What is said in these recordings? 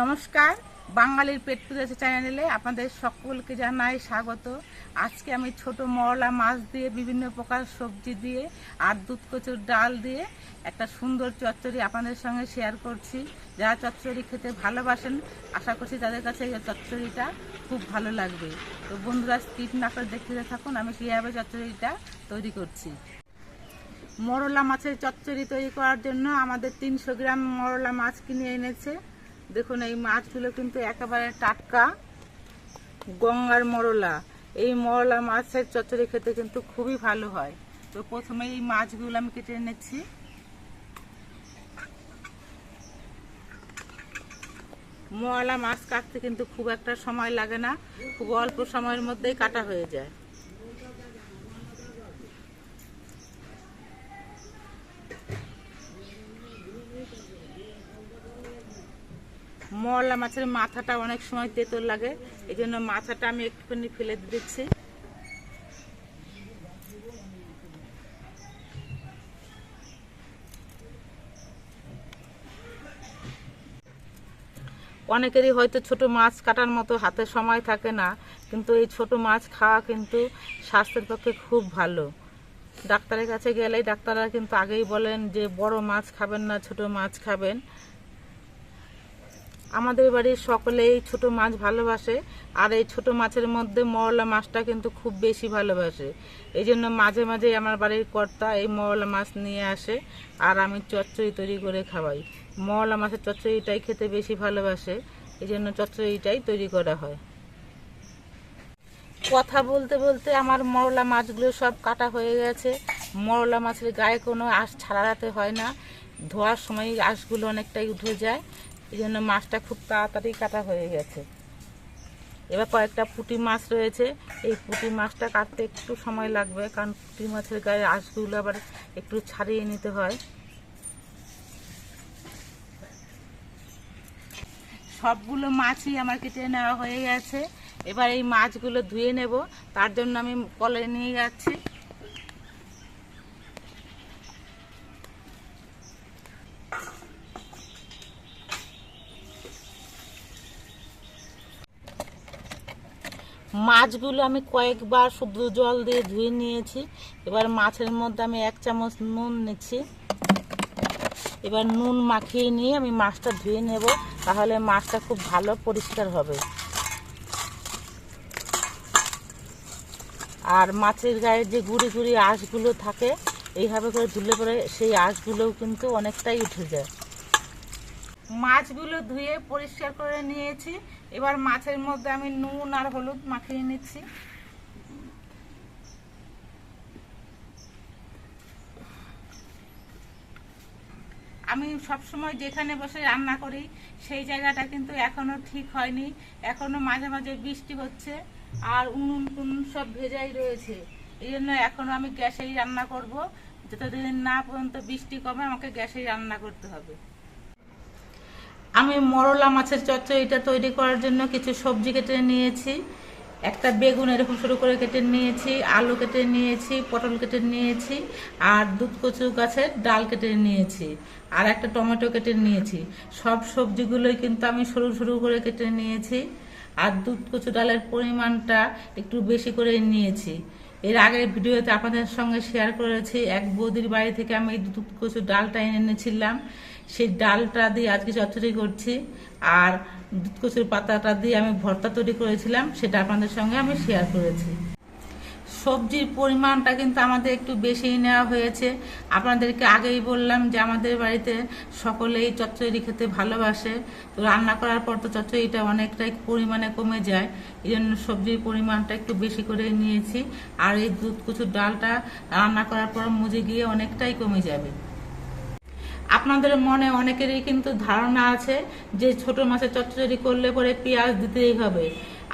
নমস্কার, বাঙালির পেট পুজোছে চ্যানেলে আপনাদের সকলকে জানাই স্বাগত। আজকে আমি ছোট মরলা মাছ দিয়ে, বিভিন্ন প্রকার সবজি দিয়ে আর দুধ কচুর ডাল দিয়ে একটা সুন্দর চচ্চড়ি আপনাদের সঙ্গে শেয়ার করছি। যারা চচ্চড়ি খেতে ভালোবাসেন, আশা করছি তাদের কাছে এই চচ্চড়িটা খুব ভালো লাগবে। তো বন্ধুরা স্কিপ না করে দেখতে থাকুন, আমি কীভাবে চচ্চড়িটা তৈরি করছি। মরলা মাছের চচ্চড়ি তৈরি করার জন্য আমাদের তিনশো গ্রাম মরলা মাছ কিনে এনেছে। দেখুন, এই মাছগুলো কিন্তু একেবারে টাটকা গঙ্গার মরলা। এই মরলা মাছের চচ্চড়ি খেতে কিন্তু খুবই ভালো হয়। তো প্রথমে এই মাছগুলো আমি কেটে এনেছি। মরলা মাছ কাটতে কিন্তু খুব একটা সময় লাগে না। খুব অল্প সময়ের মধ্যেই কাটা হয়ে যায়। মরলা মাছের মাথাটা অনেক সময় তেতো লাগে এই জন্য মাথাটা আমি একটুখানি ফেলে দিচ্ছি। অনেকেরই হয়তো ছোট মাছ কাটার মতো হাতে সময় থাকে না, কিন্তু এই ছোট মাছ খাওয়া কিন্তু স্বাস্থ্যের পক্ষে খুব ভালো। ডাক্তারের কাছে গেলেই ডাক্তাররা কিন্তু আগেই বলেন যে বড় মাছ খাবেন না, ছোট মাছ খাবেন। আমাদের বাড়ির সকলে এই ছোট মাছ ভালোবাসে, আর এই ছোট মাছের মধ্যে মরলা মাছটা কিন্তু খুব বেশি ভালোবাসে। এই জন্য মাঝে মাঝে আমার বাড়ির কর্তা এই মরলা মাছ নিয়ে আসে, আর আমি চচ্চড়ি তৈরি করে খাওয়াই। মরলা মাছের চচ্চড়িটাই খেতে বেশি ভালোবাসে, এই জন্য চচ্চড়িটাই তৈরি করা হয়। কথা বলতে বলতে আমার মরলা মাছগুলো সব কাটা হয়ে গেছে। মরলা মাছের গায়ে কোনো আঁশ ছাড়াতে হয় না। ধোয়ার সময় আঁশগুলো অনেকটাই উঠে যায়। এই জন্য মাছটা খুব তাড়াতাড়ি কাটা হয়ে গেছে। এবার কয়েকটা পুঁটি মাছ রয়েছে। এই পুঁটি মাছটা কাটতে একটু সময় লাগবে, কারণ পুঁটি মাছের গায়ে আঁশগুলো আবার একটু ছাড়িয়ে নিতে হয়। সবগুলো মাছই আমার কেটে নেওয়া হয়ে গেছে। এবার এই মাছগুলো ধুয়ে নেব। তার জন্য আমি কলে নিয়ে যাচ্ছি। মাছগুলো আমি কয়েকবার শুদ্ধ জল দিয়ে ধুয়ে নিয়েছি। এবার মাছের মধ্যে আমি এক চামচ নুন নিচ্ছি। এবার নুন মাখিয়ে নিয়ে আমি মাছটা ধুয়ে নেব, তাহলে মাছটা খুব ভালো পরিষ্কার হবে। আর মাছের গায়ে যে গুড়ি গুড়ি আঁশগুলো থাকে, এইভাবে করে ধুলে পরে সেই আঁশগুলোও কিন্তু অনেকটাই উঠে যায়। মাছগুলো ধুয়ে পরিষ্কার করে নিয়েছি। এবার মাছের মধ্যে আমি নুন আর হলুদ মাখিয়ে নিচ্ছি। আমি সবসময় যেখানে বসে রান্না করি, সেই জায়গাটা কিন্তু এখনও ঠিক হয়নি। এখনও মাঝে মাঝে বৃষ্টি হচ্ছে আর উনুন টুনুন সব ভেজাই রয়েছে। এই জন্য এখনও আমি গ্যাসেই রান্না করব। যতদিন না পর্যন্ত বৃষ্টি কমে, আমাকে গ্যাসেই রান্না করতে হবে। আমি মরলা মাছের চচ্চড়িটা তৈরি করার জন্য কিছু সবজি কেটে নিয়েছি। একটা বেগুন এরকম শুরু করে কেটে নিয়েছি, আলু কেটে নিয়েছি, পটল কেটে নিয়েছি, আর দুধ কচু গাছের ডাল কেটে নিয়েছি, আর একটা টমেটো কেটে নিয়েছি। সব সবজিগুলোই কিন্তু আমি সরু সরু করে কেটে নিয়েছি, আর দুধ কচু ডালের পরিমাণটা একটু বেশি করে নিয়েছি। এর আগের ভিডিওতে আপনাদের সঙ্গে শেয়ার করেছি, এক বৌদির বাড়ি থেকে আমি দুধ কচু ডালটা এনে এনেছিলাম। সেই ডালটা দিয়ে আজকে চচ্চড়ি করছি। আর দুধ কচুর পাতাটা দিয়ে আমি ভর্তা তৈরি করেছিলাম, সেটা আপনাদের সঙ্গে আমি শেয়ার করেছি। সবজির পরিমাণটা কিন্তু আমাদের একটু বেশিই নেওয়া হয়েছে। আপনাদেরকে আগেই বললাম যে আমাদের বাড়িতে সকলেই চচ্চড়ি খেতে ভালোবাসে। তো রান্না করার পর তো চচ্চড়িটা অনেকটাই পরিমাণে কমে যায়। এই জন্য সবজির পরিমাণটা একটু বেশি করে নিয়েছি। আর এই দুধ কচুর ডালটা রান্না করার পর মুজে গিয়ে অনেকটাই কমে যাবে। আপনাদের মনে অনেকেরই কিন্তু ধারণা আছে যে ছোট মাছের চচ্চড়ি করলে পরে পেঁয়াজ দিতেই হবে।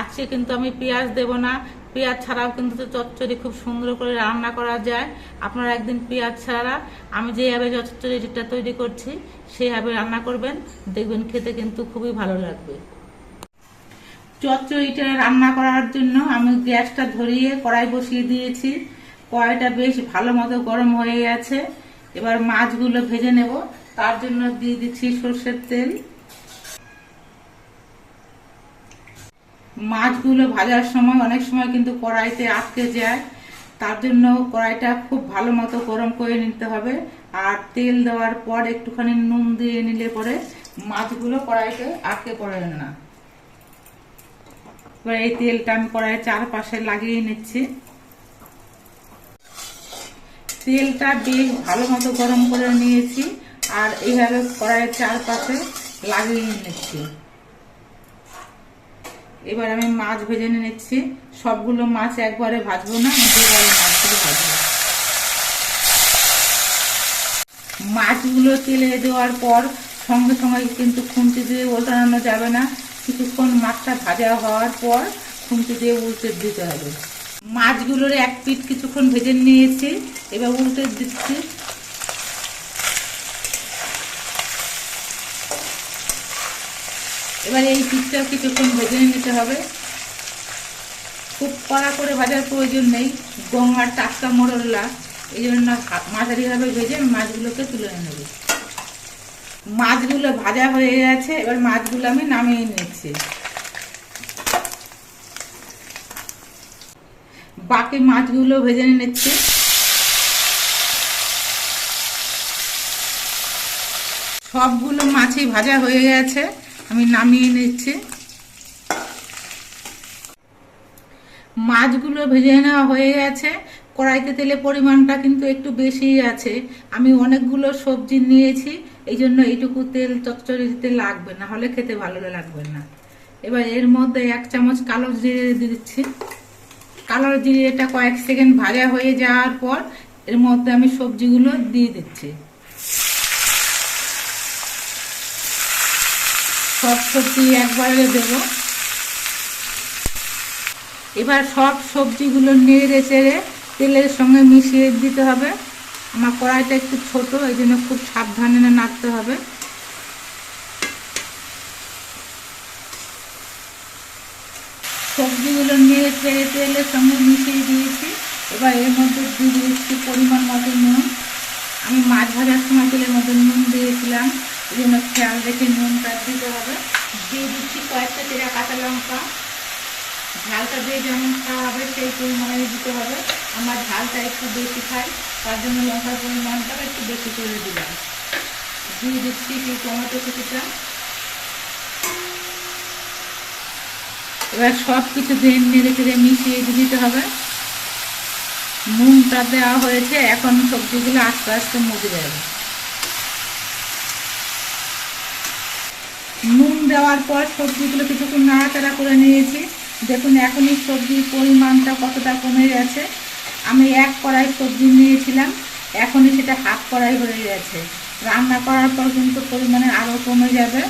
আজকে কিন্তু আমি পেঁয়াজ দেব না। পেঁয়াজ ছাড়াও কিন্তু চচ্চড়ি খুব সুন্দর করে রান্না করা যায়। আপনারা একদিন পেঁয়াজ ছাড়া, আমি যেভাবে চচ্চড়িটা তৈরি করছি সেইভাবে রান্না করবেন। দেখবেন খেতে কিন্তু খুবই ভালো লাগবে। চচ্চড়িটা রান্না করার জন্য আমি গ্যাসটা ধরিয়ে কড়াই বসিয়ে দিয়েছি। কড়াইটা বেশ ভালো মতো গরম হয়ে গেছে। এবার মাছগুলো ভেজে নেব। তার জন্য দিয়ে দিচ্ছি সর্ষের তেল। মাছগুলো ভাজার সময় অনেক সময় কিন্তু কড়াইতে আটকে যায়। তার জন্য কড়াইটা খুব ভালো মতো গরম করে নিতে হবে। আর তেল দেওয়ার পর একটুখানি নুন দিয়ে নিলে পরে মাছগুলো কড়াইতে আটকে পড়ে না। এবার এই তেলটা আমি কড়াইয়ের চারপাশে লাগিয়ে নিচ্ছি। তেলটা বেশ ভালো মতো গরম করে নিয়েছি আর এইভাবে কড়াইয়ের চারপাশে লাগিয়ে নিচ্ছি। এবার আমি মাছ ভেজে নিচ্ছি। সবগুলো মাছ একবারে ভাজবো না দুবারে মাছগুলো ভাজবো। মাছগুলো তেলে দেওয়ার পর সঙ্গে সঙ্গে কিন্তু খুন্তি দিয়ে উল্টানো যাবে না। কিছুক্ষণ মাছটা ভাজা হওয়ার পর খুন্তি দিয়ে উল্টে দিতে হবে। মাছগুলোর এক পিঠ কিছুক্ষণ ভেজে নিয়েছি, এবার উল্টে দিচ্ছি। এবার এই পিঠটা কিছুক্ষণ ভেজে নিতে হবে। খুব কড়া করে ভাজার প্রয়োজন নেই, গঙ্গার টাটকা মোড়লা এই জন্য মাঝারিভাবে ভেজে মাছগুলোকে তুলে নেব। মাছগুলো ভাজা হয়ে গেছে, এবার মাছগুলো আমি নামিয়ে নিচ্ছি। বাকি মাছগুলো ভেজে নিচ্ছি। সবগুলো মাছই ভাজা হয়ে গেছে, আমি নামিয়ে নিচ্ছি। মাছগুলো ভেজে নেওয়া হয়ে গেছে, কড়াইতে তেলের পরিমাণটা কিন্তু একটু বেশি আছে। আমি অনেকগুলো সবজি নিয়েছি, এই জন্য এইটুকু তেল চচ্চড়িতে লাগবে, না হলে খেতে ভালো লাগবে না। এবার এর মধ্যে এক চামচ কালো জিরে দিচ্ছি। কালো জিরেটা কয়েক সেকেন্ড ভাজা হয়ে যাওয়ার পর এর মধ্যে আমি সবজিগুলো দিয়ে দিচ্ছি। সব সবজি একবারে দেব। এবার সব সবজিগুলো নেড়ে চেড়ে তেলের সঙ্গে মিশিয়ে দিতে হবে। আমার কড়াইটা একটু ছোট এই জন্য খুব সাবধানে নাড়তে হবে। সবজিগুলো নিয়ে চেড়ে তেলের সঙ্গে মিশিয়ে দিয়েছি। এবার এর মধ্যে দিয়ে দিয়েছি পরিমাণ মতো নুন। আমি মাছ ভাজার সময় তেলের মধ্যে নুন দিয়েছিলাম। এই জন্য খেয়াল রেখে নুনটা দিতে হবে। দিয়ে দিচ্ছি কয়েকটা চেরা কাঁচা লঙ্কা। ঝালটা দিয়ে যেমন খাওয়া হবে সেই পরিমাণে দিতে হবে। আমার ঝালটা একটু বেশি খাই, তার জন্য লঙ্কার পরিমাণটাও একটু বেশি করে দিলাম। দিয়ে দিচ্ছি কি টমেটো কুচিটা। এবার সব কিছু দিয়ে নেড়ে চেড়ে মিশিয়ে দিতে হবে। নুনটা দেওয়া হয়েছে, এখন সবজিগুলো আস্তে আস্তে মুখে যাবে। নুন দেওয়ার পর সবজিগুলো কিছুক্ষণ নাড়াচাড়া করে নিয়েছি। দেখুন, এখনই সবজির পরিমাণটা কতটা কমে গেছে। আমি এক কড়াই সবজি নিয়েছিলাম, এখনই সেটা হাফ কড়াই হয়ে গেছে। রান্না করার পর কিন্তু পরিমাণে আরও কমে যাবে।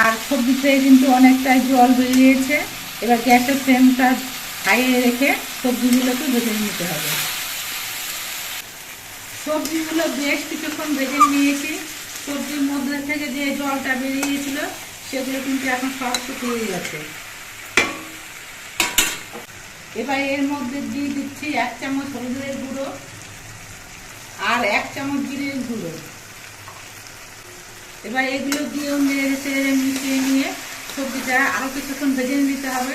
আর সবজিতে কিন্তু অনেকটাই জল বেরিয়েছে। এবার গ্যাসের ফ্লেমটা হাইয়ে রেখে সবজিগুলোকে ভেজে নিতে হবে। সবজিগুলো বেশ কিছুক্ষণ ভেজে নিয়েছি। সবজির মধ্যে থেকে যে জলটা বেরিয়েছিল, সেগুলো কিন্তু এখন সব শুকিয়ে গেছে। এবার এর মধ্যে দিয়ে দিচ্ছি এক চামচ হলুদের গুঁড়ো আর এক চামচ জিরের গুঁড়ো। এবার এগুলো দিয়েও নেড়ে চেড়ে মিশিয়ে নিয়ে সবজিটা আরও কিছুক্ষণ ভেজে নিতে হবে।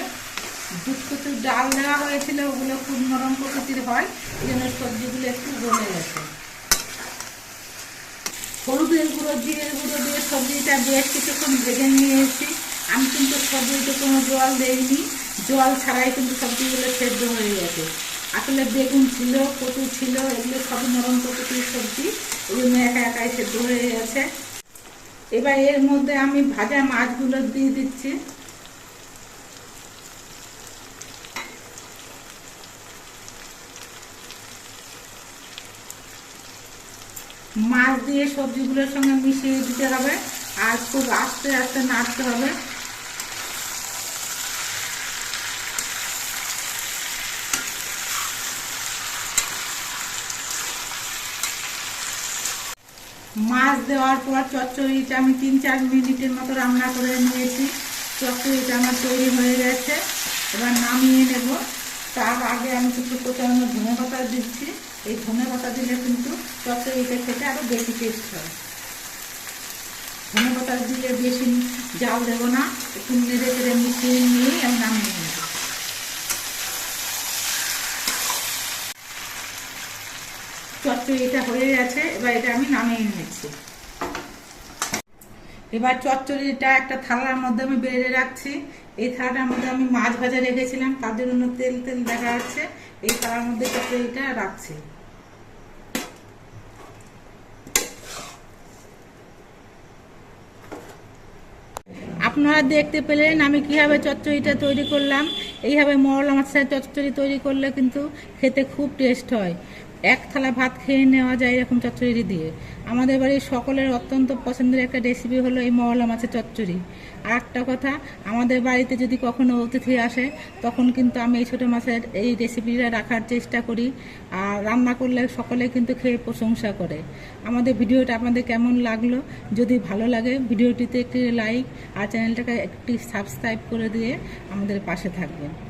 দুধ কচুর ডাল দেওয়া হয়েছিল, ওগুলো খুব নরম প্রকৃতির হয় জন্য সবজিগুলো একটু গলে গেছে। হলুদের গুঁড়ো, জিরের গুঁড়ো দিয়ে সবজিটা বেশ কিছুক্ষণ ভেজে নিয়েছি। আমি কিন্তু সবজিতে কোনো জল দেইনি। জল ছাড়াই কিন্তু সবজিগুলো সেদ্ধ হয়ে গেছে। আসলে বেগুন ছিল, কচু ছিল, এগুলো সব নরম প্রকৃতির সবজি। এগুলো একা একাই সেদ্ধ হয়ে গেছে। এবার এর মধ্যে আমি ভাজা মাছগুলো দিয়ে দিচ্ছি। মাছ দিয়ে সবজিগুলোর সঙ্গে মিশিয়ে দিতে হবে, আর খুব আস্তে আস্তে নাড়তে হবে। মাছ দেওয়ার পর চচ্চড়িটা আমি তিন চার মিনিটের মতো রান্না করে নিয়েছি। চচ্চড়িটা আমার তৈরি হয়ে গেছে। এবার নামিয়ে নেব। তার আগে আমি কিছু কোচানো ধনে পাতা দিচ্ছি। এই ধনে পাতা দিলে কিন্তু চচ্চড়িটা খেতে আরও বেশি টেস্ট হয়। ধনে পাতা দিয়ে বেশি জাল দেবো না। একটু নেড়ে চেড়ে মিশিয়ে নিয়েই আমি নামিয়ে নেব চচ্চড়িটা হয়ে গেছে, এবার এটা আমি নামিয়ে নিয়েছি এবার চচ্চড়িটা একটা থালার মধ্যে আমি বেড়ে রাখছি। এই থালাটার মধ্যে আমি মাছ ভাজা রেখেছিলাম, তার জন্য তেল তেল দেখা যাচ্ছে। এই থালার মধ্যে চচ্চড়িটা রাখছি। আপনারা দেখতে পেলেন আমি কীভাবে চচ্চড়িটা তৈরি করলাম। এইভাবে মরলা মাছের চচ্চড়ি তৈরি করলে কিন্তু খেতে খুব টেস্ট হয়। এক থালা ভাত খেয়ে নেওয়া যায় এরকম চচ্চড়ি দিয়ে। আমাদের বাড়ির সকলের অত্যন্ত পছন্দের একটা রেসিপি হলো এই মরলা মাছের চচ্চড়ি। আর একটা কথা, আমাদের বাড়িতে যদি কখনো অতিথি আসে, তখন কিন্তু আমি এই ছোটো মাছের এই রেসিপিটা রাখার চেষ্টা করি। আর রান্না করলে সকলে কিন্তু খেয়ে প্রশংসা করে। আমাদের ভিডিওটা আপনাদের কেমন লাগল? যদি ভালো লাগে, ভিডিওটিতে একটি লাইক আর চ্যানেলটাকে একটি সাবস্ক্রাইব করে দিয়ে আমাদের পাশে থাকবেন।